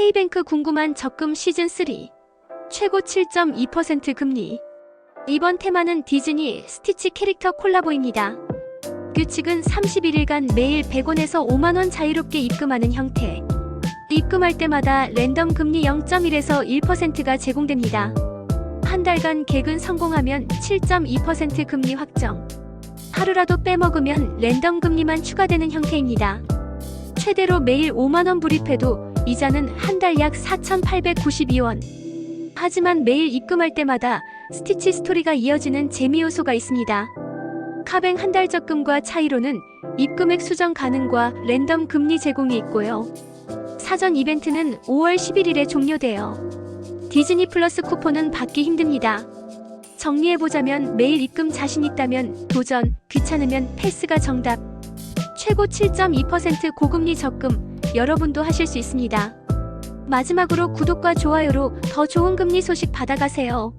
K뱅크 궁금한 적금 시즌3 최고 7.2% 금리 이번 테마는 디즈니 스티치 캐릭터 콜라보입니다. 규칙은 31일간 매일 100원에서 5만원 자유롭게 입금하는 형태. 입금할 때마다 랜덤 금리 0.1에서 1%가 제공됩니다. 한 달간 개근 성공하면 7.2% 금리 확정. 하루라도 빼먹으면 랜덤 금리만 추가되는 형태입니다. 최대로 매일 5만원 불입해도 이자는 한 달 약 4,892원. 하지만 매일 입금할 때마다 스티치 스토리가 이어지는 재미 요소가 있습니다. 카뱅 한 달 적금과 차이로는 입금액 수정 가능과 랜덤 금리 제공이 있고요. 사전 이벤트는 5월 11일에 종료돼요. 디즈니 플러스 쿠폰은 받기 힘듭니다. 정리해보자면 매일 입금 자신 있다면 도전, 귀찮으면 패스가 정답. 최고 7.2% 고금리 적금, 여러분도 하실 수 있습니다. 마지막으로 구독과 좋아요로 더 좋은 금리 소식 받아가세요.